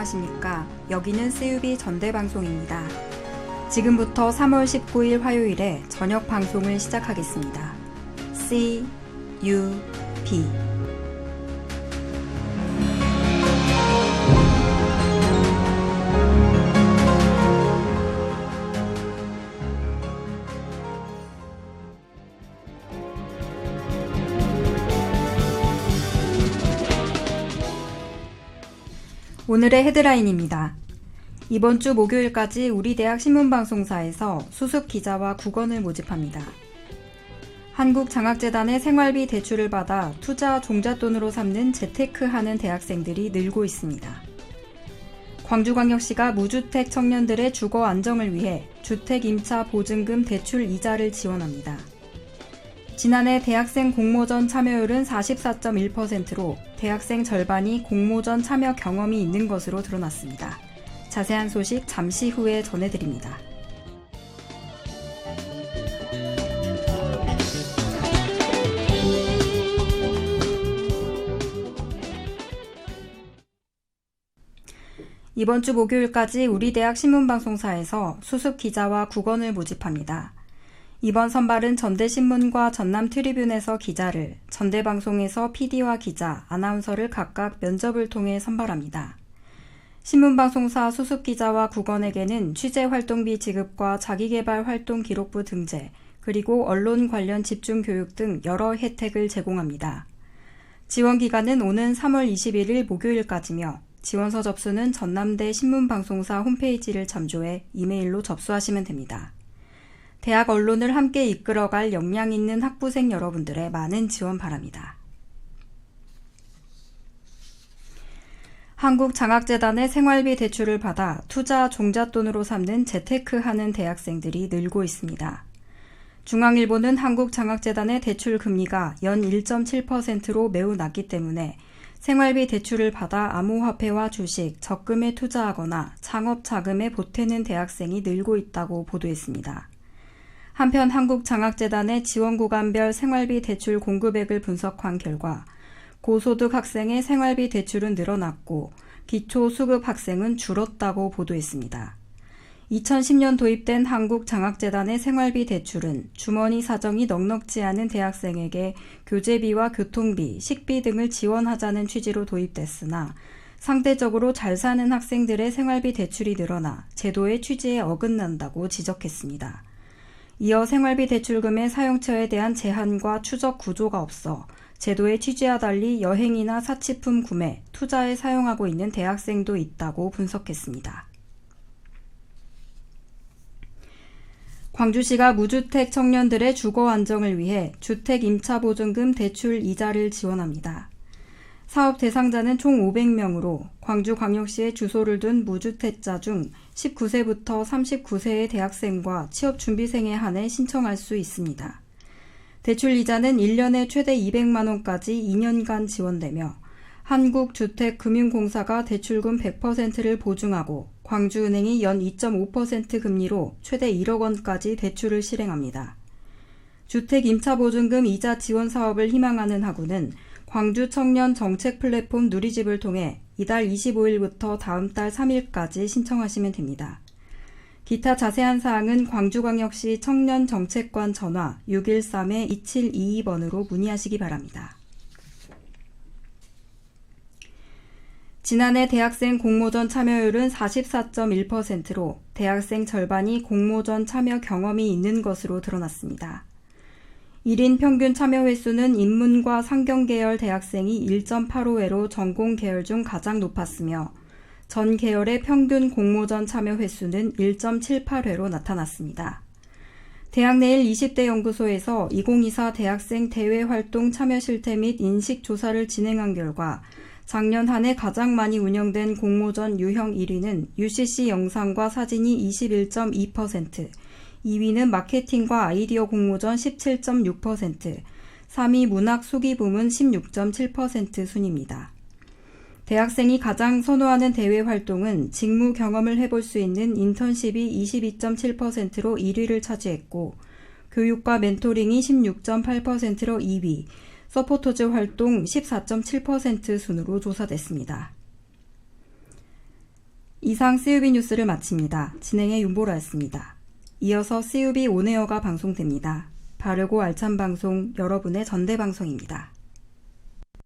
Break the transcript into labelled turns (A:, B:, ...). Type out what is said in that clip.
A: 안녕하십니까. 여기는 CUB 전대방송입니다. 지금부터 3월 19일 화요일에 저녁 방송을 시작하겠습니다. C, 오늘의 헤드라인입니다. 이번 주 목요일까지 우리 대학 신문방송사에서 수습 기자와 국원을 모집합니다. 한국장학재단의 생활비 대출을 받아 투자 종잣돈으로 삼는 재테크하는 대학생들이 늘고 있습니다. 광주광역시가 무주택 청년들의 주거 안정을 위해 주택 임차 보증금 대출 이자를 지원합니다. 지난해 대학생 공모전 참여율은 44.1%로 대학생 절반이 공모전 참여 경험이 있는 것으로 드러났습니다. 자세한 소식 잠시 후에 전해드립니다. 이번 주 목요일까지 우리 대학 신문방송사에서 수습 기자와 국원을 모집합니다. 이번 선발은 전대신문과 전남 트리뷴에서 기자를, 전대방송에서 PD와 기자, 아나운서를 각각 면접을 통해 선발합니다. 신문방송사 수습기자와 국원에게는 취재활동비 지급과 자기개발 활동 기록부 등재, 그리고 언론 관련 집중 교육 등 여러 혜택을 제공합니다. 지원 기간은 오는 3월 21일 목요일까지며 지원서 접수는 전남대 신문방송사 홈페이지를 참조해 이메일로 접수하시면 됩니다. 대학 언론을 함께 이끌어갈 역량 있는 학부생 여러분들의 많은 지원 바랍니다. 한국장학재단의 생활비 대출을 받아 투자 종잣돈으로 삼는 재테크하는 대학생들이 늘고 있습니다. 중앙일보는 한국장학재단의 대출 금리가 연 1.7%로 매우 낮기 때문에 생활비 대출을 받아 암호화폐와 주식, 적금에 투자하거나 창업 자금에 보태는 대학생이 늘고 있다고 보도했습니다. 한편 한국장학재단의 지원 구간별 생활비 대출 공급액을 분석한 결과 고소득 학생의 생활비 대출은 늘어났고 기초 수급 학생은 줄었다고 보도했습니다. 2010년 도입된 한국장학재단의 생활비 대출은 주머니 사정이 넉넉지 않은 대학생에게 교재비와 교통비, 식비 등을 지원하자는 취지로 도입됐으나 상대적으로 잘 사는 학생들의 생활비 대출이 늘어나 제도의 취지에 어긋난다고 지적했습니다. 이어 생활비 대출금의 사용처에 대한 제한과 추적 구조가 없어 제도의 취지와 달리 여행이나 사치품 구매, 투자에 사용하고 있는 대학생도 있다고 분석했습니다. 광주시가 무주택 청년들의 주거 안정을 위해 주택 임차 보증금 대출 이자를 지원합니다. 사업 대상자는 총 500명으로 광주광역시에 주소를 둔 무주택자 중 19세부터 39세의 대학생과 취업준비생에 한해 신청할 수 있습니다. 대출 이자는 1년에 최대 200만 원까지 2년간 지원되며 한국주택금융공사가 대출금 100%를 보증하고 광주은행이 연 2.5% 금리로 최대 1억 원까지 대출을 실행합니다. 주택 임차보증금 이자 지원 사업을 희망하는 학우는 광주 청년 정책 플랫폼 누리집을 통해 이달 25일부터 다음 달 3일까지 신청하시면 됩니다. 기타 자세한 사항은 광주광역시 청년정책관 전화 613-2722번으로 문의하시기 바랍니다. 지난해 대학생 공모전 참여율은 44.1%로 대학생 절반이 공모전 참여 경험이 있는 것으로 드러났습니다. 1인 평균 참여 횟수는 인문과 상경계열 대학생이 1.85회로 전공 계열 중 가장 높았으며 전 계열의 평균 공모전 참여 횟수는 1.78회로 나타났습니다. 대학 내일 20대 연구소에서 2024 대학생 대외 활동 참여 실태 및 인식 조사를 진행한 결과 작년 한 해 가장 많이 운영된 공모전 유형 1위는 UCC 영상과 사진이 21.2%, 2위는 마케팅과 아이디어 공모전 17.6%, 3위 문학 수기 부문 16.7% 순입니다. 대학생이 가장 선호하는 대외 활동은 직무 경험을 해볼 수 있는 인턴십이 22.7%로 1위를 차지했고, 교육과 멘토링이 16.8%로 2위, 서포터즈 활동 14.7% 순으로 조사됐습니다. 이상 CUB 뉴스를 마칩니다. 진행의 윤보라였습니다. 이어서 CUB 온에어가 방송됩니다. 바르고 알찬 방송 여러분의 전대 방송입니다.